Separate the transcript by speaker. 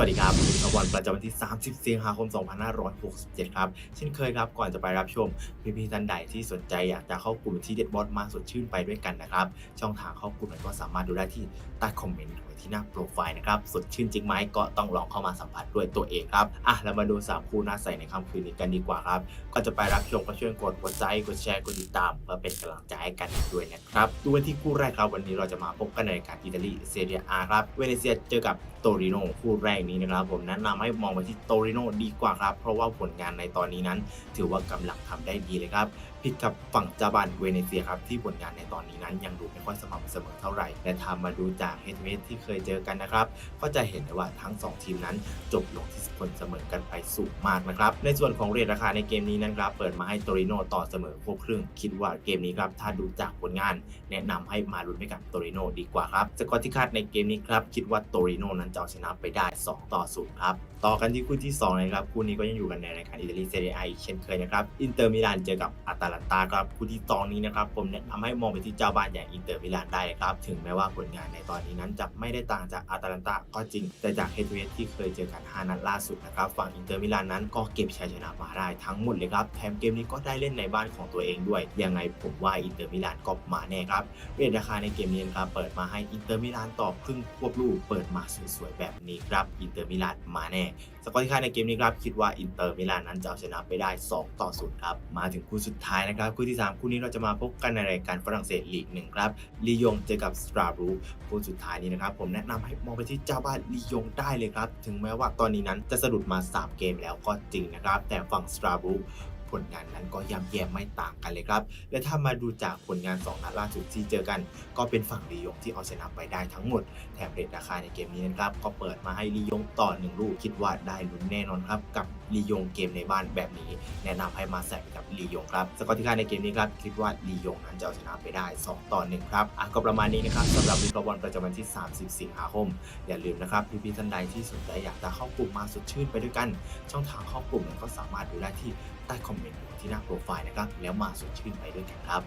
Speaker 1: วัสดีครับวันประจำวันที่ 30 สิงหาคม 2567 ครับ เช่นเคยครับ ก่อนจะไปรับชม พี่ๆท่านใดที่สนใจอยากจะเข้ากลุ่มที่เด็ดบอสมาสดชื่นไปด้วยกันนะครับ ช่องทางเข้ากลุ่มนั้นก็สามารถดูได้ที่ใต้คอมเมนต์หรือที่หน้าโปรไฟล์นะครับ สดชื่นจริงไหมก็ต้องลองเข้ามาสัมผัสด้วยตัวเองครับ อะเรามาดูสามคู่น่าใส่ในค่ำคืนนี้กันดีกว่าครับก่อนจะไปรับชมก็ช่วยกดหัวใจ กดแชร์ กดติดตามเพื่อเป็นกำลังใจให้กันด้วยนะครับ ดูกันที่คู่แรกครับ วันนี้เราจะมาพบกันในการอิตาลีเซเรียอาครับ เวเนเซียเจอกับโตริโนคู่แรกนี้นะครับผมแนะนำให้มองไปที่โตริโนดีกว่าครับ เพราะว่าผลงานในตอนนี้นั้น ถือว่ากำลังทำได้ดีเลยครับผิดกับฝั่งเจ้าบ้านเวเนเซียครับที่ผลงานในตอนนี้นั้น ยังดูไม่ค่อยสม่ำเสมอเท่าไหร่และถ้ามาดูจากเฮดเวทที่เคยเจอกันนะครับ ก็จะเห็นได้ว่าทั้ง 2 ทีมนั้น จบลงที่ผลเสมอกันไปสูงมากนะครับ ในส่วนของเรทราคาในเกมนี้นะครับเปิดมาให้โตริโนต่อเสมอควบครึ่ง คิดว่าเกมนี้ครับถ้าดูจากผลงาน แนะนำให้มาลุ้นไปกับโตริโนดีกว่าครับสกอร์ที่คาดในเกมนี้ครับคิดว่าโตริโนนั้นจะเอาชนะไปได้2 ต่อ 0 ครับ ต่อกันที่คู่ที่2นะครับคู่นี้ก็ยังอยู่กันในรายการอิตาลีเซเรียไอเช่นเคยนะครับอินเตอร์มิลานเจอกับอาตาลันตาครับคู่ที่สองนี้นะครับผมแนะนำให้มองไปที่เจ้าบ้านอย่างอินเตอร์มิลานได้ครับถึงแม้ว่าผลงานในตอนนี้นั้นจะไม่ได้ต่างจากอาตาลันตาก็จริง แต่จากเฮดเวทที่เคยเจอกัน5นัดล่าสุดนะครับฝั่งอินเตอร์มิลานนั้นก็เก็บชัยชนะมาได้ทั้งหมดเลยครับแถมเกมนี้ก็ได้เล่นในบ้านของตัวเองด้วย ยังไงผมว่าอินเตอร์มิลานก็มาแน่ครับเรทราคาในเกมนี้นะครับเปิดมาให้อินเตอร์มิลานต่อครึ่งควบลูกเปิดมาสวยๆแบบนี้ครับอินเตอร์มิลานมาแน่ สกอร์ที่คาดในเกมนี้ครับคิดว่าอินเตอร์มิลานนั้นจะเอาชนะไปได้ 2 ต่อ0ครับ มาถึงคู่สุดท้ายนะครับคู่ที่ 3 คู่นี้เราจะมาพบกันในรายการฝรั่งเศสลีกหนึ่งครับลียงเจอกับสตราบูคู่สุดท้ายนี้นะครับผมแนะนำให้มองไปที่เจ้าบ้านลียงได้เลยครับ ถึงแม้ว่าตอนนี้นั้นจะสะดุดมา 3 เกมแล้วก็จริงนะครับแต่ฝั่งสตราบู ผลงานนั้นก็ย่ำแย่ไม่ต่างกันเลยครับ และถ้ามาดูจากผลงาน 2 นัดล่าสุดที่เจอกัน ก็เป็นฝั่งลียงที่เอาชนะไปได้ทั้งหมด แถมเรทราคาในเกมนี้นะครับ ก็เปิดมาให้ลียงต่อหนึ่งลูกคิดว่าได้ลุ้นแน่นอนครับ กับลียงเกมในบ้านแบบนี้ แนะนำให้มาใส่ไปกับลียงครับสกอร์ที่คาในเกมนี้ครับคิดว่าลียงนั้นจะเอาชนะไปได้ 2 ต่อ1ครับอะก็ประมาณนี้นะครับสำหรับวิเคราะห์บอลประจำวันที่ 30 สิงหาคม อย่าลืมนะครับพี่ๆท่านใดที่สนใจอยากจะเข้ากลุ่มมาสดชื่นไปด้วยกัน ช่องทางเข้ากลุ่มก็สามารถดูได้ที่ ใต้คอมเมนต์ที่หน้าโปรไฟล์นะครับ แล้วมาสดชื่นไปด้วยกันครับ